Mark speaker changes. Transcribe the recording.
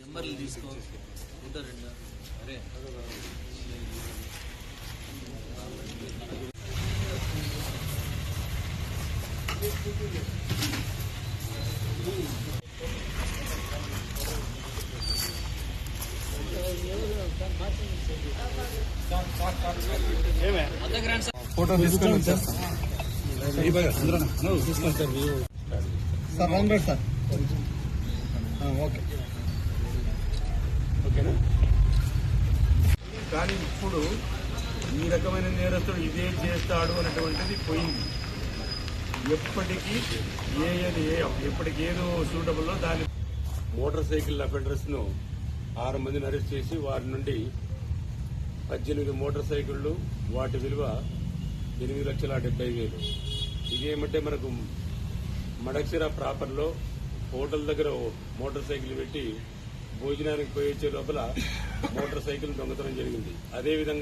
Speaker 1: నెంబర్లు తీసుకో అరే.
Speaker 2: ఫోటో తీసుకొని వచ్చేస్తాం సార్ రండి సార్ ఓకే
Speaker 3: కానీ ఇప్పుడు ఈ రకమైన నేరస్తుడు ఇదే చేస్తాడు అనేటువంటిది పోయింది. ఎప్పటికీ ఏ ఏది ఏ ఎప్పటికి ఏదో సూటబుల్లో దాని మోటార్ సైకిల్ అఫెండర్స్ను ఆరు మందిని అరెస్ట్ చేసి వారి నుండి పద్దెనిమిది మోటార్ సైకిళ్ళు వాటి విలువ ఎనిమిది లక్షల డెబ్బై వేలు. ఇదేమంటే మనకు మడక్సిరా ప్రాపర్లో హోటల్ దగ్గర మోటార్ సైకిల్ పెట్టి భోజనానికి పోయి వచ్చే లోపల మోటార్ సైకిల్ దొంగతనం జరిగింది. అదేవిధంగా